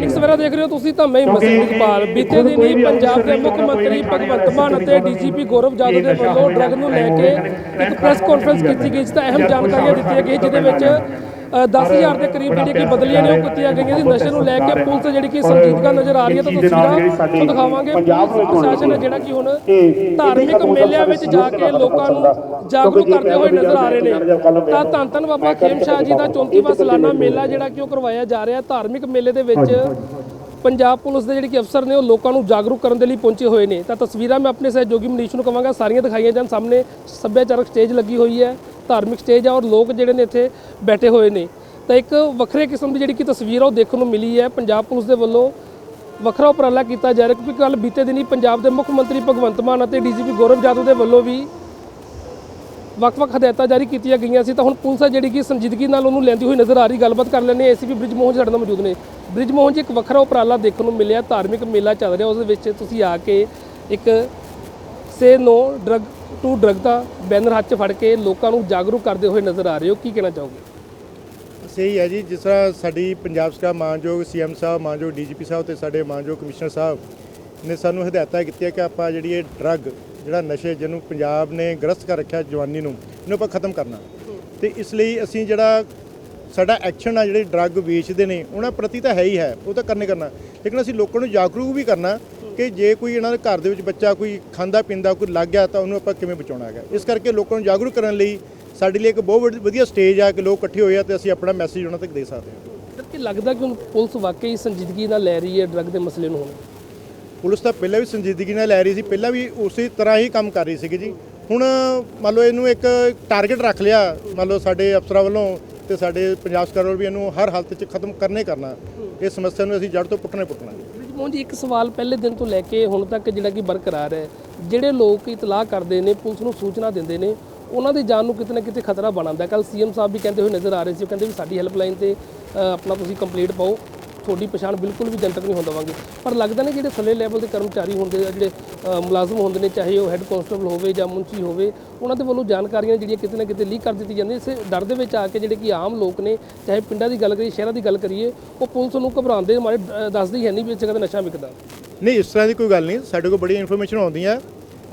ਦੈਨਿਕ ਸਵੇਰਾ ਦੇਖ ਰਹੇ ਹੋ ਤੁਸੀਂ ਤਾਂ ਮੈਂ ਮਸੀਹ ਇਕਬਾਲ ਬੀਤੇ ਦਿਨ ਹੀ ਪੰਜਾਬ ਦੇ ਮੁੱਖ ਮੰਤਰੀ ਭਗਵੰਤ ਮਾਨ ਅਤੇ ਡੀਜੀਪੀ ਗੌਰਵ ਜਾਦਵ ਦੇ ਵੱਲੋਂ ਡਰੱਗ ਨੂੰ ਲੈ ਕੇ ਇੱਕ ਪ੍ਰੈਸ ਕਾਨਫਰੰਸ ਕੀਤੀ ਗਈ ਜਿਸ ਤਾਂ ਅਹਿਮ ਜਾਣਕਾਰੀਆਂ ਦਿੱਤੀਆਂ ਗਈਆਂ ਜਿਹਦੇ ਵਿੱਚ 10000 ਦੇ ਕਰੀਬ ਜਿਹੜੀ ਕਿ ਬਦਲੀਆਂ ਨੇ ਉਹ ਕੀਤੀਆਂ ਗਈਆਂ ਸੀ। ਨਸ਼ੇ ਨੂੰ ਲੈ ਕੇ ਪੁਲਿਸ ਜਿਹੜੀ ਕਿ ਸੰਜੀਦਗਾ ਨਜ਼ਰ ਆ ਰਹੀ ਹੈ ਤਾਂ ਤਸਵੀਰਾਂ ਦਿਖਾਵਾਂਗੇ। ਪ੍ਰਸ਼ਾਸਨ ਜਿਹੜਾ ਕਿ ਹੁਣ ਧਾਰਮਿਕ ਮੇਲਿਆਂ ਵਿੱਚ ਜਾ ਕੇ ਲੋਕਾਂ ਨੂੰ ਜਾਗਰੂਕ ਕਰਦੇ ਹੋਏ ਨਜ਼ਰ ਆ ਰਹੇ ਨੇ। ਤਾਂ ਧੰਨ ਧੰਨ ਬਾਬਾ ਖੇਮ ਸ਼ਾਹ ਜੀ ਦਾ 34ਵਾਂ ਸਾਲਾਨਾ ਮੇਲਾ ਜਿਹੜਾ ਕਿ ਉਹ ਕਰਵਾਇਆ ਜਾ ਰਿਹਾ ਧਾਰਮਿਕ ਮੇਲੇ ਦੇ ਵਿੱਚ ਪੰਜਾਬ ਪੁਲਿਸ ਦੇ ਜਿਹੜੇ ਕਿ ਅਫਸਰ ਨੇ ਉਹ ਲੋਕਾਂ ਨੂੰ ਜਾਗਰੂਕ ਕਰਨ ਦੇ ਲਈ ਪਹੁੰਚੇ ਹੋਏ ਨੇ। ਤਾਂ ਤਸਵੀਰਾਂ ਮੈਂ ਆਪਣੇ ਸਹਿਯੋਗੀ ਮਨੀਸ਼ ਨੂੰ ਕਵਾਂਗਾ। ਸਾਰੀਆਂ ਦਿਖਾਈਆਂ ਜਾਣ। ਸਾਹਮਣੇ ਸੱਭਿਆਚਾਰਕ ਸਟੇਜ ਲੱਗੀ ਹੋਈ ਹੈ। ਧਾਰਮਿਕ ਸਟੇਜ ਆ ਔਰ ਲੋਕ ਜਿਹੜੇ ਨੇ ਇੱਥੇ ਬੈਠੇ ਹੋਏ ਨੇ। ਤਾਂ ਇੱਕ ਵੱਖਰੇ ਕਿਸਮ ਦੀ ਜਿਹੜੀ ਕਿ ਤਸਵੀਰ ਆ ਉਹ ਦੇਖਣ ਨੂੰ ਮਿਲੀ ਹੈ। ਪੰਜਾਬ ਪੁਲਿਸ ਦੇ ਵੱਲੋਂ ਵੱਖਰਾ ਉਪਰਾਲਾ ਕੀਤਾ ਜਾ ਰਿਹਾ ਕਿਉਂਕਿ ਕੱਲ ਬੀਤੇ ਦਿਨੀ ਪੰਜਾਬ ਦੇ ਮੁੱਖ ਮੰਤਰੀ ਭਗਵੰਤ ਮਾਨ ਅਤੇ ਡੀਜੀਪੀ ਗੌਰਵ ਜਾਦਵ ਦੇ ਵੱਲੋਂ ਵੀ ਵੱਖ-ਵੱਖ ਹਦਾਇਤਾਂ ਜਾਰੀ ਕੀਤੀਆਂ ਗਈਆਂ ਸੀ। ਤਾਂ ਹੁਣ ਪੁਲਿਸ ਆ ਜਿਹੜੀ ਕਿ ਸੰਜੀਦਗੀ ਨਾਲ ਉਹਨੂੰ ਲੈਂਦੀ ਹੋਈ ਨਜ਼ਰ ਆ ਰਹੀ। ਗੱਲਬਾਤ ਕਰ ਲੈਂਦੇ ਏਸੀਪੀ ਬ੍ਰਿਜ ਮੋਹਨ ਜੀ ਸਾਡੇ ਨਾਲ ਮੌਜੂਦ ਨੇ। ਬ੍ਰਿਜ ਮੋਹਨ ਜੀ, ਇੱਕ ਵੱਖਰਾ ਉਪਰਾਲਾ ਦੇਖਣ ਨੂੰ ਮਿਲਿਆ। ਧਾਰਮਿਕ ਮੇਲਾ ਚੱਲ ਰਿਹਾ। ਉਸ ਦੇ ਵਿੱਚ ਤੁਸੀਂ ਆ ਕੇ ਇੱਕ say no drug to drug the banner ਹੱਥ 'ਚ ਫੜ ਕੇ ਲੋਕਾਂ ਨੂੰ ਜਾਗਰੂਕ ਕਰਦੇ ਹੋਏ ਨਜ਼ਰ ਆ ਰਹੇ ਹੋ। ਕੀ ਕਹਿਣਾ ਚਾਹੋਗੇ? ਸਹੀ ਹੈ ਜੀ, ਜਿਸ ਤਰ੍ਹਾਂ ਸਾਡੀ ਪੰਜਾਬ ਸਰਕਾਰ ਮਾਨਯੋਗ ਸੀਐਮ ਸਾਹਿਬ, ਮਾਨਯੋਗ ਡੀਜੀਪੀ ਸਾਹਿਬ ਤੇ ਸਾਡੇ ਮਾਨਯੋਗ ਕਮਿਸ਼ਨਰ ਸਾਹਿਬ ਨੇ ਸਾਨੂੰ ਹਦਾਇਤਾਂ ਕੀਤੀਆਂ ਕਿ ਆਪਾਂ ਜਿਹੜੀ ਇਹ ਡਰੱਗ, ਜਿਹੜਾ ਨਸ਼ੇ ਜਿਹਨੂੰ ਪੰਜਾਬ ਨੇ ਗ੍ਰਸਤ ਕਰ ਰੱਖਿਆ ਜਵਾਨੀ ਨੂੰ, ਇਹਨੂੰ ਆਪਾਂ ਖਤਮ ਕਰਨਾ। ਤੇ ਇਸ ਲਈ ਅਸੀਂ ਜਿਹੜਾ ਸਾਡਾ ਐਕਸ਼ਨ ਆ, ਜਿਹੜੇ ਡਰੱਗ ਵੇਚਦੇ ਨੇ, ਉਹਨਾਂ ਪ੍ਰਤੀ ਤਾਂ ਹੈ ਹੀ ਹੈ, ਉਹ ਤਾਂ ਕਰਨੇ ਕਰਨਾ। ਲੇਕਿਨ ਅਸੀਂ ਲੋਕਾਂ ਨੂੰ ਜਾਗਰੂਕ ਵੀ ਕਰਨਾ ਕਿ ਜੇ ਕੋਈ ਇਹਨਾਂ ਦੇ ਘਰ ਦੇ ਵਿੱਚ ਬੱਚਾ ਕੋਈ ਖਾਂਦਾ ਪੀਂਦਾ ਕੋਈ ਲੱਗ ਗਿਆ ਤਾਂ ਉਹਨੂੰ ਆਪਾਂ ਕਿਵੇਂ ਬਚਾਉਣਾ ਹੈਗਾ? ਇਸ ਕਰਕੇ ਲੋਕਾਂ ਨੂੰ ਜਾਗਰੂਕ ਕਰਨ ਲਈ ਸਾਡੇ ਲਈ ਇੱਕ ਬਹੁਤ ਵਧੀਆ ਸਟੇਜ ਆ ਕਿ ਲੋਕ ਇਕੱਠੇ ਹੋਏ ਆ ਤੇ ਅਸੀਂ ਆਪਣਾ ਮੈਸੇਜ ਉਹਨਾਂ ਤੱਕ ਦੇ ਸਕਦੇ ਹਾਂ। ਸਰ ਕੀ ਲੱਗਦਾ ਕਿ ਪੁਲਿਸ ਵਾਕਈ ਸੰਜੀਦਗੀ ਨਾਲ ਲੈ ਰਹੀ ਹੈ ਡਰਗ ਦੇ ਮਸਲੇ ਨੂੰ ਹੁਣ? ਪੁਲਿਸ ਤਾਂ ਪਹਿਲਾਂ ਵੀ ਸੰਜੀਦਗੀ ਨਾਲ ਲੈ ਰਹੀ ਸੀ ਪਹਿਲਾਂ ਵੀ ਉਸੇ ਤਰ੍ਹਾਂ ਹੀ ਕੰਮ ਕਰ ਰਹੀ ਸੀਗੀ ਜੀ। ਹੁਣ ਮੰਨ ਲਓ ਇਹਨੂੰ ਇੱਕ ਟਾਰਗੇਟ ਰੱਖ ਲਿਆ ਮੰਨ ਲਓ ਸਾਡੇ ਅਫਸਰਾਂ ਵੱਲੋਂ ਤੇ ਸਾਡੇ ਪੰਜਾਬ ਸਰਕਾਰ ਵੱਲੋਂ ਵੀ ਇਹਨੂੰ ਹਰ ਹਾਲਤ 'ਚ ਖਤਮ ਕਰਨੇ ਕਰਨਾ। ਇਹ ਸਮੱਸਿਆ ਨੂੰ ਅਸੀਂ ਜੜ ਤੋਂ ਪੁੱਟਣਾ ਪੁੱਟਣਾ। ਜੀ ਜੀ ਇੱਕ ਸਵਾਲ ਪਹਿਲੇ ਦਿਨ ਤੋਂ ਲੈ ਕੇ ਹੁਣ ਤੱਕ ਜਿਹੜਾ ਕਿ ਬਰਕਰਾਰ ਹੈ। ਜਿਹੜੇ ਲੋਕ ਇਤਲਾਹ ਕਰਦੇ ਨੇ, ਪੁਲਿਸ ਨੂੰ ਸੂਚਨਾ ਦਿੰਦੇ ਨੇ, ਉਹਨਾਂ ਦੀ ਜਾਨ ਨੂੰ ਕਿਤੇ ਨਾ ਕਿਤੇ ਖਤਰਾ ਬਣਾਉਂਦਾ ਕੱਲ ਸੀਐਮ ਸਾਹਿਬ ਵੀ ਕਹਿੰਦੇ ਹੋਏ ਨਜ਼ਰ ਆ ਰਹੇ ਸੀ, ਉਹ ਕਹਿੰਦੇ ਵੀ ਸਾਡੀ ਹੈਲਪਲਾਈਨ ਤੇ ਆਪਣਾ ਤੁਸੀਂ ਕੰਪਲੀਟ ਪਾਓ। ਤੁਹਾਡੀ ਪਛਾਣ ਬਿਲਕੁਲ ਵੀ ਜਨਤਕ ਨਹੀਂ ਹੋਣ ਦੇਵਾਂਗੇ। ਪਰ ਲੱਗਦਾ ਨੇ ਜਿਹੜੇ ਥੱਲੇ ਲੈਵਲ ਦੇ ਕਰਮਚਾਰੀ ਹੁੰਦੇ ਆ ਜਿਹੜੇ ਮੁਲਾਜ਼ਮ ਹੁੰਦੇ ਨੇ, ਚਾਹੇ ਉਹ ਹੈੱਡ ਕਾਂਸਟੇਬਲ ਹੋਵੇ ਜਾਂ ਮੁੰਚੀ ਹੋਵੇ, ਉਹਨਾਂ ਦੇ ਵੱਲੋਂ ਜਾਣਕਾਰੀਆਂ ਜਿਹੜੀਆਂ ਕਿਤੇ ਨਾ ਕਿਤੇ ਲੀਕ ਕਰ ਦਿੱਤੀ ਜਾਂਦੀਆਂ ਇਸ ਡਰ ਦੇ ਵਿੱਚ ਆ ਕੇ ਜਿਹੜੇ ਕਿ ਆਮ ਲੋਕ ਨੇ, ਚਾਹੇ ਪਿੰਡਾਂ ਦੀ ਗੱਲ ਕਰੀਏ, ਸ਼ਹਿਰਾਂ ਦੀ ਗੱਲ ਕਰੀਏ, ਉਹ ਪੁਲਿਸ ਨੂੰ ਘਬਰਾਉਂਦੇ ਮਾਰੇ ਦੱਸਦੀ ਹੈ ਨਹੀਂ ਵੀ ਇਸ ਜਗ੍ਹਾ ਤੇ ਨਸ਼ਾ ਵਿਕਦਾ। ਨਹੀਂ, ਇਸ ਤਰ੍ਹਾਂ ਦੀ ਕੋਈ ਗੱਲ ਨਹੀਂ। ਸਾਡੇ ਕੋਲ ਬੜੀ ਇਨਫੋਰਮੇਸ਼ਨ ਆਉਂਦੀ ਹੈ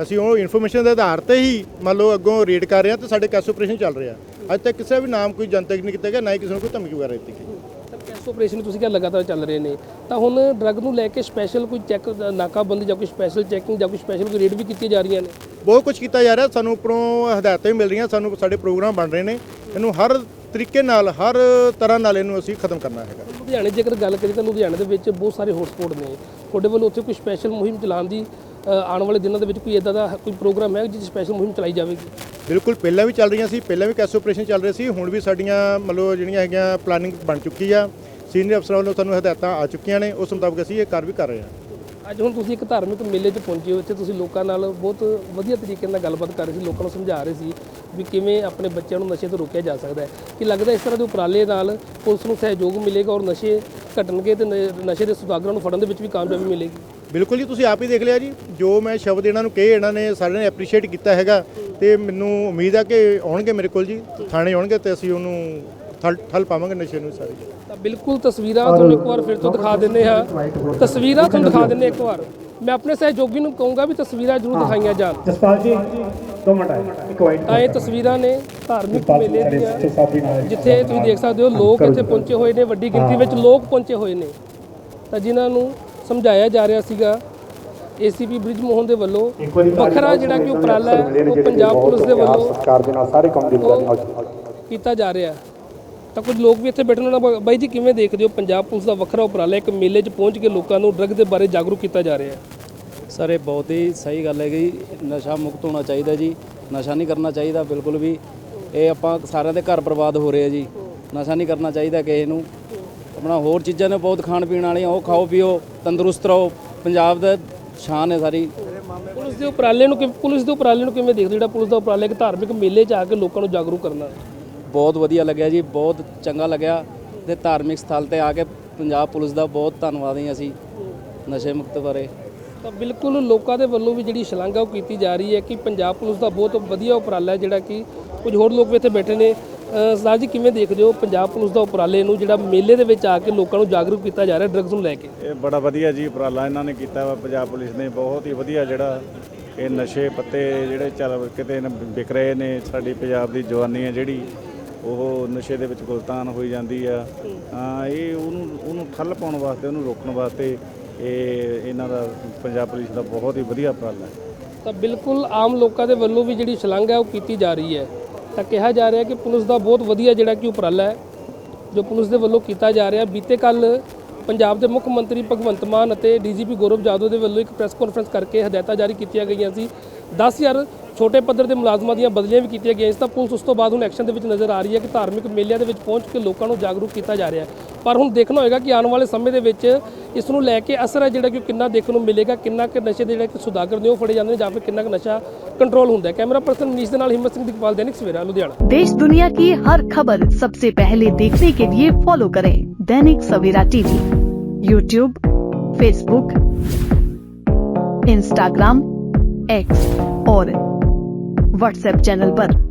ਅਸੀਂ ਉਹ ਇਨਫੋਰਮੇਸ਼ਨ ਦੇ ਆਧਾਰ ਤੇ ਹੀ ਮੰਨ ਲਓ ਅੱਗੋਂ ਰੇਡ ਕਰ ਰਹੇ ਹਾਂ ਤੇ ਸਾਡੇ ਕੈਸ ਆਪਰੇਸ਼ਨ ਚੱਲ ਰਿਹਾ। ਅੱਜ ਤੱਕ ਕਿਸੇ ਵੀ ਨਾਮ ਕੋਈ ਜਨਤਕ ਨਹੀਂ ਕੀਤਾ ਗਿਆ, ਨਾ ਹੀ ਕਿਸੇ ਨੂੰ ਕੋਈ ਧਮਕੀ ਵਗੈਰਾ ਦਿੱਤੀ ਗਈ। ਤਾਂ ਕੈਸ ਆਪਰੇਸ਼ਨ ਤੁਸੀਂ ਕਿਹਾ ਲਗਾਤਾਰ ਚੱਲ ਰਹੇ ਨੇ ਤਾਂ ਹੁਣ ਡਰੱਗ ਨੂੰ ਲੈ ਕੇ ਸਪੈਸ਼ਲ ਕੋਈ ਚੈੱਕ ਨਾਕਾਬੰਦੀ ਜਾਂ ਕੋਈ ਸਪੈਸ਼ਲ ਚੈਕਿੰਗ ਜਾਂ ਕੋਈ ਸਪੈਸ਼ਲ ਕੋਈ ਰੇਡ ਵੀ ਕੀਤੀਆਂ ਜਾ ਰਹੀਆਂ ਨੇ? ਬਹੁਤ ਕੁਝ ਕੀਤਾ ਜਾ ਰਿਹਾ ਸਾਨੂੰ ਉੱਪਰੋਂ ਹਦਾਇਤਾਂ ਵੀ ਮਿਲ ਰਹੀਆਂ ਸਾਨੂੰ ਸਾਡੇ ਪ੍ਰੋਗਰਾਮ ਬਣ ਰਹੇ ਨੇ ਇਹਨੂੰ ਹਰ ਤਰੀਕੇ ਨਾਲ ਹਰ ਤਰ੍ਹਾਂ ਨਾਲ ਇਹਨੂੰ ਅਸੀਂ ਖਤਮ ਕਰਨਾ ਹੈਗਾ। ਲੁਧਿਆਣੇ ਜੇਕਰ ਗੱਲ ਕਰੀਏ ਤਾਂ ਲੁਧਿਆਣੇ ਦੇ ਵਿੱਚ ਬਹੁਤ ਸਾਰੇ ਹੌਟਸਪੌਟ ਨੇ ਤੁਹਾਡੇ ਵੱਲੋਂ ਉੱਥੇ ਕੋਈ ਸਪੈਸ਼ਲ ਮੁਹਿੰਮ ਚਲਾਉਣ ਦੀ ਆਉਣ ਵਾਲੇ ਦਿਨਾਂ ਦੇ ਵਿੱਚ ਕੋਈ ਇਦਾਂ ਦਾ ਕੋਈ ਪ੍ਰੋਗਰਾਮ ਹੈ ਜਿਸ ਸਪੈਸ਼ਲ ਮੁਹਿੰਮ ਚਲਾਈ ਜਾਵੇਗੀ? ਬਿਲਕੁਲ ਪਹਿਲਾਂ ਵੀ ਚੱਲ ਰਹੀਆਂ ਸੀ ਪਹਿਲਾਂ ਵੀ ਕੈਸ ਆਪਰੇਸ਼ਨ ਚੱਲ ਰਹੇ ਸੀ ਹੁਣ ਵੀ ਸਾਡੀਆਂ ਮਤਲਬ ਜਿਹੜੀਆਂ ਹੈਗੀਆਂ ਪਲਾਨਿੰਗ ਬਣ ਚੁੱਕੀ ਆ। ਸੀਨੀਅਰ ਅਫਸਰਾਂ ਵੱਲੋਂ ਸਾਨੂੰ ਹਦਾਇਤਾਂ ਆ ਚੁੱਕੀਆਂ ਨੇ ਉਸ ਮੁਤਾਬਕ ਅਸੀਂ ਇਹ ਕਰ ਵੀ ਕਰ ਰਹੇ ਹਾਂ। ਅੱਜ ਹੁਣ ਤੁਸੀਂ ਇੱਕ ਧਾਰਮਿਕ ਮੇਲੇ 'ਚ ਪਹੁੰਚੇ ਹੋ ਇੱਥੇ ਤੁਸੀਂ ਲੋਕਾਂ ਨਾਲ ਬਹੁਤ ਵਧੀਆ ਤਰੀਕੇ ਨਾਲ ਗੱਲਬਾਤ ਕਰ ਰਹੇ ਸੀ ਲੋਕਾਂ ਨੂੰ ਸਮਝਾ ਰਹੇ ਸੀ ਵੀ ਕਿਵੇਂ ਆਪਣੇ ਬੱਚਿਆਂ ਨੂੰ ਨਸ਼ੇ ਤੋਂ ਰੋਕਿਆ ਜਾ ਸਕਦਾ ਹੈ। ਕਿ ਲੱਗਦਾ ਇਸ ਤਰ੍ਹਾਂ ਦੇ ਉਪਰਾਲੇ ਨਾਲ ਪੁਲਿਸ ਨੂੰ ਸਹਿਯੋਗ ਮਿਲੇਗਾ ਔਰ ਨਸ਼ੇ ਘਟਣਗੇ ਤੇ ਨਸ਼ੇ ਦੇ ਸੁਦਾਗਰਾਂ ਨੂੰ ਫੜਨ ਦੇ ਵਿੱਚ ਵੀ ਕਾਮਯਾਬੀ ਮਿਲੇਗੀ? ਬਿਲਕੁਲ ਜੀ ਤੁਸੀਂ ਆਪ ਹੀ ਦੇਖ ਲਿਆ ਜੀ। ਜੋ ਮੈਂ ਸ਼ਬਦ ਇਹਨਾਂ ਨੂੰ ਕਹੇ ਇਹਨਾਂ ਨੇ ਸਾਰਿਆਂ ਨੇ ਐਪਰੀਸ਼ੀਏਟ ਕੀਤਾ ਹੈਗਾ। ਤੇ ਮੈਨੂੰ ਉਮੀਦ ਆ ਕਿ ਆਉਣਗੇ ਮੇਰੇ ਕੋਲ ਜੀ ਥਾਣੇ ਆਉਣਗੇ ਤੇ ਅਸੀਂ ਉਹਨੂੰ ਠੱਲ ਠੱਲ ਪਾਵਾਂਗੇ ਨਸ਼ੇ ਨੂੰ ਸਾਰੇ। ਤਾਂ ਬਿਲਕੁਲ ਤਸਵੀਰਾਂ ਤੁਹਾਨੂੰ ਇੱਕ ਵਾਰ ਫਿਰ ਤੋਂ ਦਿਖਾ ਦਿੰਦੇ ਹਾਂ। ਤਸਵੀਰਾਂ ਤੁਹਾਨੂੰ ਦਿਖਾ ਦਿੰਦੇ ਇੱਕ ਵਾਰ। ਮੈਂ ਆਪਣੇ ਸਹਿਯੋਗੀ ਨੂੰ ਕਹੂੰਗਾ ਵੀ ਤਸਵੀਰਾਂ ਜ਼ਰੂਰ ਦਿਖਾਈਆਂ ਜਾਣ। ਜਸਪਾਲ ਜੀ ਦੋ ਮਿੰਟ ਆਏ ਇੱਕ ਵਾਈਟ ਤਾਂ ਇਹ ਤਸਵੀਰਾਂ ਨੇ ਧਾਰਮਿਕ ਮੇਲੇ ਦੀਆਂ ਜਿੱਥੇ ਤੁਸੀਂ ਦੇਖ ਸਕਦੇ ਹੋ ਲੋਕ ਇੱਥੇ ਪਹੁੰਚੇ ਹੋਏ ਨੇ ਵੱਡੀ ਗਿਣਤੀ ਵਿੱਚ ਲੋਕ ਪਹੁੰਚੇ ਹੋਏ ਨੇ। ਤਾਂ ਜਿਨ੍ਹਾਂ ਨੂੰ ਸਮਝਾਇਆ ਜਾ ਰਿਹਾ ਸੀਗਾ ਏਸੀਪੀ ਬ੍ਰਿਜ ਮੋਹਨ ਦੇ ਵੱਲੋਂ। ਵੱਖਰਾ ਜਿਹੜਾ ਕਿ ਉਪਰਾਲਾ ਹੈ, ਉਹ ਪੰਜਾਬ ਪੁਲਿਸ ਦੇ ਵੱਲੋਂ ਸਰਕਾਰ ਦੇ ਨਾਲ ਸਾਰੇ ਕੰਮ ਦੀ ਕੀਤਾ ਜਾ ਰਿਹਾ। ਤਾਂ ਕੁਝ ਲੋਕ ਵੀ ਇੱਥੇ ਬੈਠੇ ਨੇ, ਉਹਨਾਂ ਬਾਈ ਜੀ ਕਿਵੇਂ ਦੇਖਦੇ ਹੋ? ਪੰਜਾਬ ਪੁਲਿਸ ਦਾ ਵੱਖਰਾ ਉਪਰਾਲਾ ਇੱਕ ਮੇਲੇ 'ਚ ਪਹੁੰਚ ਕੇ ਲੋਕਾਂ ਨੂੰ ਡਰੱਗ ਦੇ ਬਾਰੇ ਜਾਗਰੂਕ ਕੀਤਾ ਜਾ ਰਿਹਾ ਹੈ। ਸਰ, ਇਹ ਬਹੁਤ ਹੀ ਸਹੀ ਗੱਲ ਹੈ ਹੈਗੀ ਨਸ਼ਾ ਮੁਕਤ ਹੋਣਾ ਚਾਹੀਦਾ ਜੀ। ਨਸ਼ਾ ਨਹੀਂ ਕਰਨਾ ਚਾਹੀਦਾ, ਬਿਲਕੁਲ ਵੀ। ਇਹ ਆਪਾਂ ਸਾਰਿਆਂ ਦੇ ਘਰ ਬਰਬਾਦ ਹੋ ਰਹੇ ਆ ਜੀ। ਨਸ਼ਾ ਨਹੀਂ ਕਰਨਾ ਚਾਹੀਦਾ ਕਿਸੇ ਨੂੰ। ਆਪਣਾ ਹੋਰ ਚੀਜ਼ਾਂ ਨੇ ਬਹੁਤ ਖਾਣ ਪੀਣ ਵਾਲੀਆਂ ਉਹ ਖਾਓ ਪੀਓ ਤੰਦਰੁਸਤ ਰਹੋ। ਪੰਜਾਬ ਦਾ ਸ਼ਾਨ ਹੈ ਸਾਰੀ। ਪੁਲਿਸ ਦੇ ਉਪਰਾਲੇ ਨੂੰ ਕਿਵੇਂ ਪੁਲਿਸ ਦੇ ਉਪਰਾਲੇ ਨੂੰ ਕਿਵੇਂ ਦੇਖਦੇ? ਜਿਹੜਾ ਪੁਲਿਸ ਦਾ ਉਪਰਾਲਾ ਇੱਕ ਧਾਰਮਿਕ ਮੇਲੇ 'ਚ ਆ ਕੇ ਲੋਕਾਂ ਨੂੰ ਜਾਗਰੂਕ ਕਰਨਾ। ਬਹੁਤ ਵਧੀਆ ਲੱਗਿਆ ਜੀ ਬਹੁਤ ਚੰਗਾ ਲੱਗਿਆ। ਤੇ ਧਾਰਮਿਕ ਸਥਲ ਤੇ ਆ ਕੇ ਪੰਜਾਬ ਪੁਲਿਸ ਦਾ ਬਹੁਤ ਧੰਨਵਾਦ ਹਾਂ ਅਸੀਂ ਨਸ਼ੇ ਮੁਕਤ ਬਾਰੇ। ਤਾਂ ਬਿਲਕੁਲ ਲੋਕਾਂ ਦੇ ਵੱਲੋਂ ਵੀ ਜਿਹੜੀ ਸ਼ਲਾਘਾ ਉਹ ਕੀਤੀ ਜਾ ਰਹੀ ਹੈ ਕਿ ਪੰਜਾਬ ਪੁਲਿਸ ਦਾ ਬਹੁਤ ਵਧੀਆ ਉਪਰਾਲਾ ਹੈ ਜਿਹੜਾ ਕਿ ਕੁਝ ਹੋਰ ਲੋਕ ਵੀ ਇੱਥੇ ਬੈਠੇ ਨੇ। ਸਰਦਾਰ ਜੀ ਕਿਵੇਂ ਦੇਖਦੇ ਹੋ ਪੰਜਾਬ ਪੁਲਿਸ ਦਾ ਉਪਰਾਲੇ ਨੂੰ ਜਿਹੜਾ ਮੇਲੇ ਦੇ ਵਿੱਚ ਆ ਕੇ ਲੋਕਾਂ ਨੂੰ ਜਾਗਰੂਕ ਕੀਤਾ ਜਾ ਰਿਹਾ ਡਰੱਗਸ ਨੂੰ ਲੈ ਕੇ? ਇਹ ਬੜਾ ਵਧੀਆ ਜੀ ਉਪਰਾਲਾ ਇਹਨਾਂ ਨੇ ਕੀਤਾ ਵਾ ਪੰਜਾਬ ਪੁਲਿਸ ਨੇ ਬਹੁਤ ਹੀ ਵਧੀਆ ਜਿਹੜਾ ਇਹ ਨਸ਼ੇ ਪੱਤੇ ਜਿਹੜੇ ਚੱਲ ਕਿਤੇ ਨ- ਵਿਕ ਰਹੇ ਨੇ ਸਾਡੀ ਪੰਜਾਬ ਦੀ ਜਵਾਨੀ ਹੈ ਜਿਹੜੀ ਉਹ ਨਸ਼ੇ ਦੇ ਵਿੱਚ ਗੁਲਤਾਨ ਹੋਈ ਜਾਂਦੀ ਆ। ਹਾਂ ਇਹ ਉਹਨੂੰ ਉਹਨੂੰ ਠੱਲ ਪਾਉਣ ਵਾਸਤੇ ਉਹਨੂੰ ਰੋਕਣ ਵਾਸਤੇ ਇਹ ਇਹਨਾਂ ਦਾ ਪੰਜਾਬ ਪੁਲਿਸ ਦਾ ਬਹੁਤ ਹੀ ਵਧੀਆ ਉਪਰਾਲਾ ਹੈ। ਤਾਂ ਬਿਲਕੁਲ ਆਮ ਲੋਕਾਂ ਦੇ ਵੱਲੋਂ ਵੀ ਜਿਹੜੀ ਛਲੰਗ ਹੈ ਉਹ ਕੀਤੀ ਜਾ ਰਹੀ ਹੈ। ਤਾਂ ਕਿਹਾ ਜਾ ਰਿਹਾ ਕਿ ਪੁਲਿਸ ਦਾ ਬਹੁਤ ਵਧੀਆ ਜਿਹੜਾ ਕਿ ਉਪਰਾਲਾ ਹੈ, ਜੋ ਪੁਲਿਸ ਦੇ ਵੱਲੋਂ ਕੀਤਾ ਜਾ ਰਿਹਾ। ਬੀਤੇ ਕੱਲ ਪੰਜਾਬ ਦੇ ਮੁੱਖ ਮੰਤਰੀ ਭਗਵੰਤ ਮਾਨ ਅਤੇ ਡੀਜੀਪੀ ਗੌਰਵ ਜਾਦਵ ਦੇ ਵੱਲੋਂ ਇੱਕ ਪ੍ਰੈਸ ਕਾਨਫਰੰਸ ਕਰਕੇ ਹਦਾਇਤਾਂ ਜਾਰੀ ਕੀਤੀਆਂ ਗਈਆਂ ਸੀ। 10000 ਛੋਟੇ ਪੱਧਰ ਦੇ ਮੁਲਾਜ਼ਮਾਂ ਦੀਆਂ ਬਦਲੀਆਂ ਵੀ ਕੀਤੀਆਂ ਗਈਆਂ ਸੀ। ਤਾਂ ਪੁਲਿਸ ਉਸ ਤੋਂ ਬਾਅਦ ਹੁਣ ਐਕਸ਼ਨ ਦੇ ਵਿੱਚ ਨਜ਼ਰ ਆ ਰਹੀ ਹੈ ਕਿ ਧਾਰਮਿਕ ਮੇਲਿਆਂ ਦੇ ਵਿੱਚ ਪਹੁੰਚ ਕੇ ਲੋਕਾਂ ਨੂੰ ਜਾਗਰੂਕ ਕੀਤਾ ਜਾ ਰਿਹਾ ਹੈ। ਪਰ ਹੁਣ ਦੇਖਣਾ ਹੋਏਗਾ ਕਿ ਆਉਣ ਵਾਲੇ ਸਮੇਂ ਦੇ ਵਿੱਚ ਇਸ ਨੂੰ ਲੈ ਕੇ ਅਸਰ ਹੈ ਜਿਹੜਾ ਕਿ ਉਹ ਕਿੰਨਾ ਦੇਖਣ ਨੂੰ ਮਿਲੇਗਾ ਕਿੰਨਾ ਕਿ ਨਸ਼ੇ ਦੇ ਜਿਹੜੇ ਕਿ ਸੁਦਾਗਰ ਨੇ ਉਹ ਫੜੇ ਜਾਂਦੇ ਨੇ ਜਾਂ ਫਿਰ ਕਿੰਨਾ ਕੁ ਨਸ਼ਾ ਕੰਟਰੋਲ ਹੁੰਦਾ ਹੈ ਕੈਮਰਾ ਪਰਸਨ ਮਨੀਸ਼ ਦੇ ਨਾਲ ਹਿੰਮਤ ਸਿੰਘ ਦਿਕਪਾਲ ਦੈਨਿਕ ਸਵੇਰਾ ਲੁਧਿਆਣਾ देश दुनिया की हर खबर सबसे पहले देखने के लिए फॉलो करें Dainik Savera TV YouTube Facebook Instagram X और व्हाट्सएप चैनल पर।